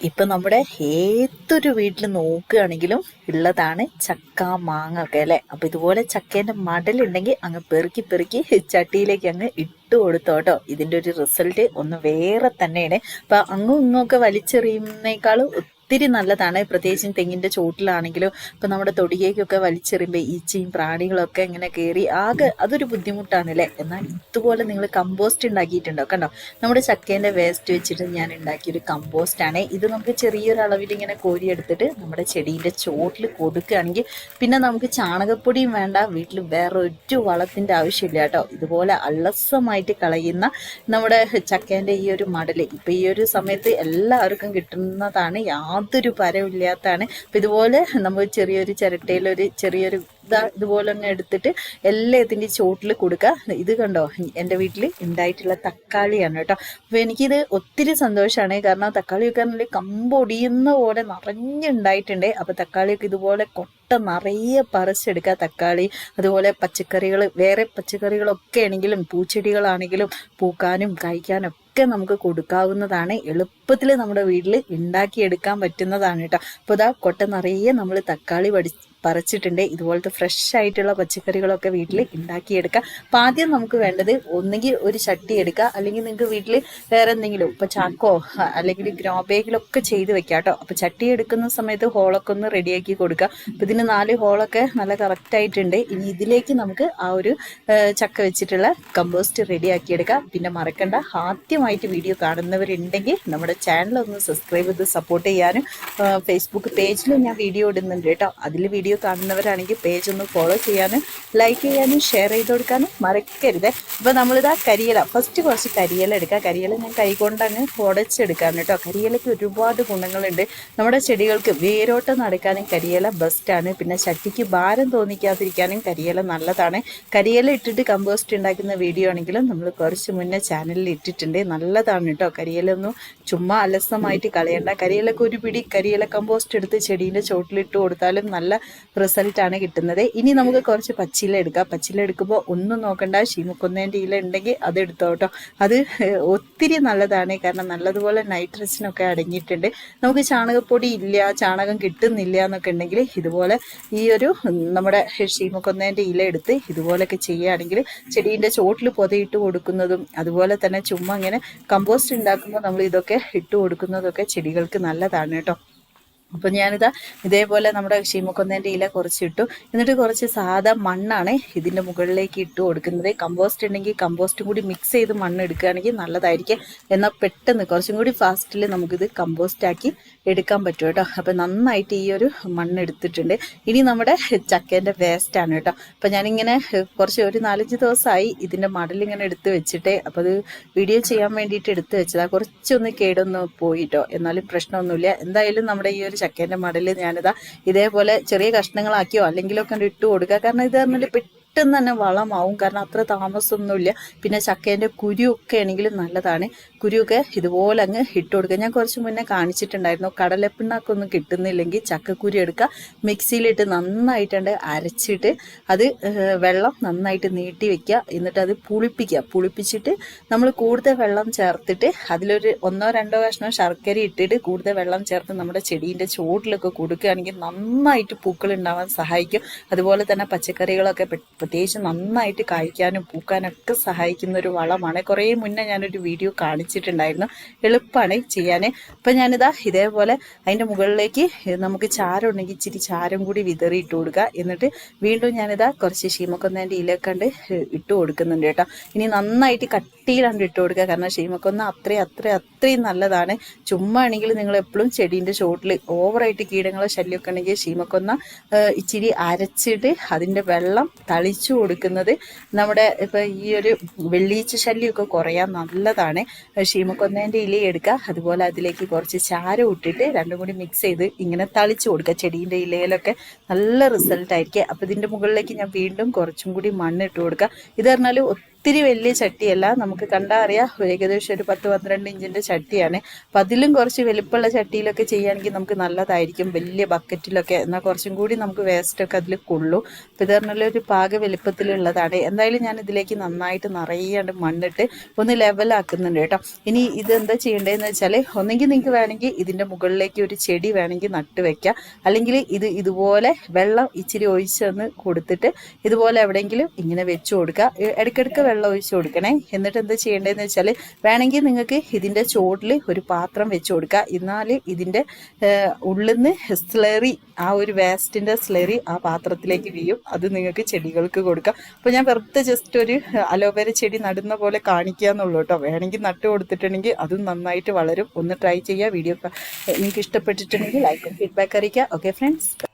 ഇപ്പൊ നമ്മുടെ ഏതൊരു വീട്ടിൽ നോക്കുകയാണെങ്കിലും ഉള്ളതാണ് ചക്ക മാങ്ങ ഒക്കെ അല്ലെ? അപ്പൊ ഇതുപോലെ ചക്കേന്റെ മടലുണ്ടെങ്കിൽ അങ്ങ് പെറുക്കി പെറുക്കി ചട്ടിയിലേക്ക് അങ്ങ് ഇട്ട് കൊടുത്തോട്ടോ ഇതിന്റെ ഒരു റിസൾട്ട് ഒന്ന് വേറെ തന്നെയാണ്. അപ്പൊ അങ്ങും ഇങ്ങും ഒക്കെ വലിച്ചെറിയുന്നേക്കാളും ഒത്തിരി നല്ലതാണ്. പ്രത്യേകിച്ചും തെങ്ങിന്റെ ചോട്ടിലാണെങ്കിലും ഇപ്പൊ നമ്മുടെ തൊടിയേക്കൊക്കെ വലിച്ചെറിയുമ്പോൾ ഈച്ചയും പ്രാണികളൊക്കെ ഇങ്ങനെ കയറി ആകെ അതൊരു ബുദ്ധിമുട്ടാണല്ലേ? എന്നാൽ ഇതുപോലെ നിങ്ങൾ കമ്പോസ്റ്റ് ഉണ്ടാക്കിയിട്ടുണ്ടോ? കണ്ടോ? നമ്മുടെ ചക്കേന്റെ വേസ്റ്റ് വെച്ചിട്ട് ഞാൻ ഉണ്ടാക്കിയൊരു കമ്പോസ്റ്റ് ആണ്. ഇത് നമുക്ക് ചെറിയൊരു അളവിൽ ഇങ്ങനെ കോരിയെടുത്തിട്ട് നമ്മുടെ ചെടീന്റെ ചോട്ടിൽ കൊടുക്കുകയാണെങ്കിൽ പിന്നെ നമുക്ക് ചാണകപ്പൊടിയും വേണ്ട വീട്ടിൽ വേറെ ഒരു വളത്തിന്റെ ആവശ്യമില്ല കേട്ടോ. ഇതുപോലെ അലസമായിട്ട് കളയുന്ന നമ്മുടെ ചക്കേന്റെ ഈ ഒരു മടൽ. ഇപ്പൊ ഈ ഒരു സമയത്ത് എല്ലാവർക്കും കിട്ടുന്നതാണ് യാതൊരു പരമില്ലാത്തതാണ് അപ്പം ഇതുപോലെ നമ്മൾ ചെറിയൊരു ചിരട്ടയിൽ ഒരു ചെറിയൊരു ഇതാ ഇതുപോലെ അങ്ങ് എടുത്തിട്ട് എല്ലാം എല്ലാത്തിന്റെ ചോട്ടിൽ കൊടുക്കുക. ഇത് കണ്ടോ? എന്റെ വീട്ടിൽ ഉണ്ടായിട്ടുള്ള തക്കാളിയാണ് കേട്ടോ. അപ്പോൾ എനിക്കിത് ഒത്തിരി സന്തോഷമാണ് കാരണം തക്കാളിയൊക്കെ നല്ല കമ്പൊടിയുന്ന പോലെ നിറഞ്ഞുണ്ടായിട്ടുണ്ട്. അപ്പോൾ തക്കാളിയൊക്കെ ഇതുപോലെ കൊട്ട നിറയെ പറിച്ചെടുക്കുക തക്കാളി അതുപോലെ പച്ചക്കറികൾ വേറെ പച്ചക്കറികളൊക്കെ ആണെങ്കിലും പൂച്ചെടികളാണെങ്കിലും പൂക്കാനും കഴിക്കാനും ഒക്കെ നമുക്ക് കൊടുക്കാവുന്നതാണ്. എളുപ്പത്തിൽ നമ്മുടെ വീട്ടിൽ ഉണ്ടാക്കിയെടുക്കാൻ പറ്റുന്നതാണ് കേട്ടോ. അപ്പോൾ ഇതാ കൊട്ട നിറയെ നമ്മൾ തക്കാളി പഠി പറിച്ചിട്ടുണ്ട്. ഇതുപോലത്തെ ഫ്രഷ് ആയിട്ടുള്ള പച്ചക്കറികളൊക്കെ വീട്ടിൽ ഉണ്ടാക്കിയെടുക്കാം. അപ്പം ആദ്യം നമുക്ക് വേണ്ടത് ഒന്നുകിൽ ഒരു ചട്ടി എടുക്കുക അല്ലെങ്കിൽ നിങ്ങൾക്ക് വീട്ടിൽ വേറെ എന്തെങ്കിലും ഇപ്പം ചാക്കോ അല്ലെങ്കിൽ ഗ്രോ ബാഗിലൊക്കെ ചെയ്ത് വെക്കാം കേട്ടോ. അപ്പം ചട്ടി എടുക്കുന്ന സമയത്ത് ഹോളൊക്കെ ഒന്ന് റെഡിയാക്കി കൊടുക്കുക അപ്പം ഇതിന് നാല് ഹോളൊക്കെ നല്ല കറക്റ്റ് ആയിട്ടുണ്ട്. ഇനി ഇതിലേക്ക് നമുക്ക് ആ ഒരു ചക്ക വെച്ചിട്ടുള്ള കമ്പോസ്റ്റ് റെഡിയാക്കി എടുക്കാം. പിന്നെ മറക്കണ്ട ആദ്യമായിട്ട് വീഡിയോ കാണുന്നവരുണ്ടെങ്കിൽ നമ്മുടെ ചാനൽ ഒന്ന് സബ്സ്ക്രൈബ് ചെയ്ത് സപ്പോർട്ട് ചെയ്യാനും ഫേസ്ബുക്ക് പേജിലും ഞാൻ വീഡിയോ ഇടുന്നുണ്ട് കേട്ടോ. അതിൽ വീഡിയോ കാണുന്നവരാണെങ്കിൽ പേജ് ഒന്ന് ഫോളോ ചെയ്യാനും ലൈക്ക് ചെയ്യാനും ഷെയർ ചെയ്ത് കൊടുക്കാനും മറക്കരുത്. അപ്പോൾ നമ്മളിതാ കരിയില ഫസ്റ്റ് കുറച്ച് കരിയില എടുക്കുക കരിയില ഞാൻ കൈകൊണ്ട് അങ്ങ് കേട്ടോ. കരിയിലയ്ക്ക് ഒരുപാട് ഗുണങ്ങളുണ്ട്. നമ്മുടെ ചെടികൾക്ക് വേരോട്ടം നടക്കാനും കരിയില ബെസ്റ്റാണ് പിന്നെ ചട്ടിക്ക് ഭാരം തോന്നിക്കാതിരിക്കാനും കരിയില നല്ലതാണ്. കരിയില ഇട്ടിട്ട് കമ്പോസ്റ്റ് ഉണ്ടാക്കുന്ന വീഡിയോ ആണെങ്കിലും നമ്മൾ കുറച്ച് മുന്നേ ചാനലിൽ ഇട്ടിട്ടുണ്ട്. നല്ലതാണ് കേട്ടോ. കരിയിലൊന്നും ചുമ്മാ അലസമായിട്ട് കളയണ്ട. കരിയിലൊക്കെ ഒരു പിടി കരിയില കമ്പോസ്റ്റ് എടുത്ത് ചെടീന്റെ ചോട്ടിലിട്ട് കൊടുത്താലും നല്ല റിസൾട്ടാണ് കിട്ടുന്നത്. ഇനി നമുക്ക് കുറച്ച് പച്ചില എടുക്കാം. പച്ചില എടുക്കുമ്പോൾ ഒന്നും നോക്കണ്ട. ശീമുക്കുന്നതിന്റെ ഇല ഉണ്ടെങ്കിൽ അത് എടുത്തോ കേട്ടോ അത് ഒത്തിരി നല്ലതാണ്. കാരണം നല്ലതുപോലെ നൈട്രജനൊക്കെ അടങ്ങിയിട്ടുണ്ട്. നമുക്ക് ചാണകപ്പൊടി ഇല്ല ചാണകം കിട്ടുന്നില്ല എന്നൊക്കെ ഉണ്ടെങ്കിൽ ഇതുപോലെ ഈ ഒരു നമ്മുടെ ശീമക്കൊന്നേന്റെ ഇല എടുത്ത് ഇതുപോലൊക്കെ ചെയ്യുകയാണെങ്കിൽ ചെടീന്റെ ചോട്ടിൽ പൊതയിട്ട് കൊടുക്കുന്നതും അതുപോലെ തന്നെ ചുമ്മാ ഇങ്ങനെ കമ്പോസ്റ്റ് ഉണ്ടാക്കുമ്പോൾ നമ്മൾ ഇതൊക്കെ ഇട്ട് കൊടുക്കുന്നതൊക്കെ ചെടികൾക്ക് നല്ലതാണ് കേട്ടോ. അപ്പം ഞാനിതാ ഇതേപോലെ നമ്മുടെ ഷീമക്കൊന്നേന്റെ ഇല കുറച്ചിട്ടു. എന്നിട്ട് കുറച്ച് സാധാ മണ്ണാണ് ഇതിന്റെ മുകളിലേക്ക് ഇട്ട് കൊടുക്കുന്നത്. കമ്പോസ്റ്റ് ഉണ്ടെങ്കിൽ കമ്പോസ്റ്റും കൂടി മിക്സ് ചെയ്ത് മണ്ണ് എടുക്കുകയാണെങ്കിൽ നല്ലതായിരിക്കും. എന്നാൽ പെട്ടെന്ന് കുറച്ചും കൂടി ഫാസ്റ്റിൽ നമുക്കിത് കമ്പോസ്റ്റ് ആക്കി എടുക്കാൻ പറ്റും കേട്ടോ. അപ്പം നന്നായിട്ട് ഈ ഒരു മണ്ണ് എടുത്തിട്ടുണ്ട്. ഇനി നമ്മുടെ ചക്കേന്റെ വേസ്റ്റാണ് കേട്ടോ. അപ്പം ഞാനിങ്ങനെ കുറച്ച് ഒരു നാലഞ്ച് ദിവസമായി ഇതിന്റെ മടലിങ്ങനെ എടുത്ത് വെച്ചിട്ട് അപ്പോൾ അത് വീഡിയോ ചെയ്യാൻ വേണ്ടിയിട്ട് എടുത്ത് വെച്ചതാണ് കുറച്ചൊന്ന് കേടൊന്ന് പോയിട്ടോ. എന്നാലും പ്രശ്നമൊന്നുമില്ല. എന്തായാലും നമ്മുടെ ഈ ഒരു ചക്കേന്റെ മടലിൽ ഞാനിതാ ഇതേപോലെ ചെറിയ കഷ്ണങ്ങളാക്കിയോ അല്ലെങ്കിലൊക്കെ ഇട്ട് കൊടുക്കുക. കാരണം ഇത് പറഞ്ഞാൽ പെട്ടെന്ന് തന്നെ വളമാവും. കാരണം അത്ര താമസമൊന്നുമില്ല. പിന്നെ ചക്കേന്റെ കുരുവൊക്കെ ആണെങ്കിലും നല്ലതാണ്. കുരുവൊക്കെ ഇതുപോലെ അങ്ങ് ഇട്ട് കൊടുക്കുക. ഞാൻ കുറച്ച് മുന്നേ കാണിച്ചിട്ടുണ്ടായിരുന്നു. കടലപ്പിണ്ണാക്കൊന്നും കിട്ടുന്നില്ലെങ്കിൽ ചക്കക്കുരു എടുക്കുക. മിക്സിയിലിട്ട് നന്നായിട്ടുണ്ട് അരച്ചിട്ട് അത് വെള്ളം നന്നായിട്ട് നീട്ടി വെക്കുക. എന്നിട്ട് അത് പുളിപ്പിക്കുക. പുളിപ്പിച്ചിട്ട് നമ്മൾ കൂടുതൽ വെള്ളം ചേർത്തിട്ട് അതിലൊരു ഒന്നോ രണ്ടോ കഷ്ണം ശർക്കര ഇട്ടിട്ട് കൂടുതൽ വെള്ളം ചേർത്ത് നമ്മുടെ ചെടീന്റെ ചോട്ടിലൊക്കെ കൊടുക്കുകയാണെങ്കിൽ നന്നായിട്ട് പൂക്കൾ ഉണ്ടാവാൻ സഹായിക്കും. അതുപോലെ തന്നെ പച്ചക്കറികളൊക്കെ പ്രത്യേകിച്ച് നന്നായിട്ട് കായ്ക്കാനും പൂക്കാനൊക്കെ സഹായിക്കുന്ന ഒരു വളമാണ്. കുറേ മുന്നേ ഞാനൊരു വീഡിയോ കാണിച്ചിട്ടുണ്ടായിരുന്നു. എളുപ്പമാണ് ചെയ്യാൻ അപ്പം ഞാനിതാ ഇതേപോലെ അതിന്റെ മുകളിലേക്ക് നമുക്ക് ചാരം ഉണ്ടെങ്കിൽ ഇച്ചിരി ചാരം കൂടി വിതറി ഇട്ട് കൊടുക്കുക. എന്നിട്ട് വീണ്ടും ഞാനിതാ കുറച്ച് ശീമക്കൊന്നേന്റെ ഇലക്കണ്ട് ഇട്ട് കൊടുക്കുന്നുണ്ട് കേട്ടോ. ഇനി നന്നായിട്ട് കട്ടിയിലാണ്ട് ഇട്ട് കൊടുക്കുക. കാരണം ഷീമക്കൊന്ന് അത്രയും അത്രയും അത്രയും നല്ലതാണ്. ചുമ്മാ ആണെങ്കിൽ നിങ്ങൾ എപ്പോഴും ചെടീന്റെ ചോട്ടിൽ ഓവറായിട്ട് കീടങ്ങളെ ശല്യമൊക്കെ ഉണ്ടെങ്കിൽ ഷീമക്കൊന്ന ഇച്ചിരി അരച്ചിട്ട് അതിന്റെ വെള്ളം തളിച്ചു കൊടുക്കുന്നത് നമ്മുടെ ഇപ്പം ഈ ഒരു വെള്ളീച്ച ശല്യമൊക്കെ കുറയാൻ നല്ലതാണ്. ഷീമക്കൊന്നേന്റെ ഇല എടുക്കുക. അതുപോലെ അതിലേക്ക് കുറച്ച് ചാരം ഇട്ടിട്ട് രണ്ടും കൂടി മിക്സ് ചെയ്ത് ഇങ്ങനെ തളിച്ചു കൊടുക്കുക. ചെടീന്റെ ഇലയിലൊക്കെ നല്ല റിസൾട്ട് ആയിരിക്കും. അപ്പം ഇതിന്റെ മുകളിലേക്ക് ഞാൻ വീണ്ടും കുറച്ചും കൂടി മണ്ണ് ഇട്ട് കൊടുക്കുക. ഇത് പറഞ്ഞാൽ ഒത്തിരി വലിയ ചട്ടിയല്ല. നമുക്ക് കണ്ടാൽ അറിയാം ഏകദേശം ഒരു പത്ത് പന്ത്രണ്ട് ഇഞ്ചിന്റെ ചട്ടിയാണ്. അപ്പം അതിലും കുറച്ച് വലിപ്പമുള്ള ചട്ടിയിലൊക്കെ ചെയ്യുകയാണെങ്കിൽ നമുക്ക് നല്ലതായിരിക്കും. വലിയ ബക്കറ്റിലൊക്കെ എന്നാൽ കുറച്ചും കൂടി നമുക്ക് വേസ്റ്റൊക്കെ അതിൽ കൊള്ളൂ. അപ്പം ഇത് പറഞ്ഞാൽ ഒരു പാക വലിപ്പത്തിലുള്ളതാണ്. എന്തായാലും ഞാൻ ഇതിലേക്ക് നന്നായിട്ട് നിറയാണ്ട് മണ്ണിട്ട് ഒന്ന് ലെവലാക്കുന്നുണ്ട് കേട്ടോ. ഇനി ഇത് എന്താ ചെയ്യേണ്ടതെന്ന് വെച്ചാൽ ഒന്നെങ്കിൽ നിങ്ങൾക്ക് വേണമെങ്കിൽ ഇതിന്റെ മുകളിലേക്ക് ഒരു ചെടി വേണമെങ്കിൽ നട്ട് വെക്കാം. അല്ലെങ്കിൽ ഇത് ഇതുപോലെ വെള്ളം ഇച്ചിരി ഒഴിച്ചൊന്ന് കൊടുത്തിട്ട് ഇതുപോലെ എവിടെയെങ്കിലും ഇങ്ങനെ വെച്ച് കൊടുക്കുക ഇടയ്ക്കിടയ്ക്ക് വെള്ളം ഒഴിച്ച് കൊടുക്കണേ. എന്നിട്ട് എന്താ ചെയ്യേണ്ടതെന്ന് വെച്ചാൽ വേണമെങ്കിൽ നിങ്ങൾക്ക് ഇതിന്റെ ചോട്ടിൽ ഒരു പാത്രം വെച്ച് കൊടുക്കുക. എന്നാൽ ഇതിന്റെ ഉള്ളിൽ നിന്ന് സ്ലറി ആ ഒരു വേസ്റ്റിന്റെ സ്ലറി ആ പാത്രത്തിലേക്ക് വീയും അത് നിങ്ങൾക്ക് ചെടികൾക്ക് കൊടുക്കാം. അപ്പോൾ ഞാൻ വെറുതെ ജസ്റ്റ് ഒരു അലോവേര ചെടി നടുന്ന പോലെ കാണിക്കുക എന്നുള്ളൂ കേട്ടോ. വേണമെങ്കിൽ നട്ട് കൊടുത്തിട്ടുണ്ടെങ്കിൽ അതും നന്നായിട്ട് വളരും. ഒന്ന് ട്രൈ ചെയ്യുക. വീഡിയോ നിങ്ങൾക്ക് ഇഷ്ടപ്പെട്ടിട്ടുണ്ടെങ്കിൽ ലൈക്കും ഫീഡ്ബാക്ക് അറിയിക്കുക. Okay friends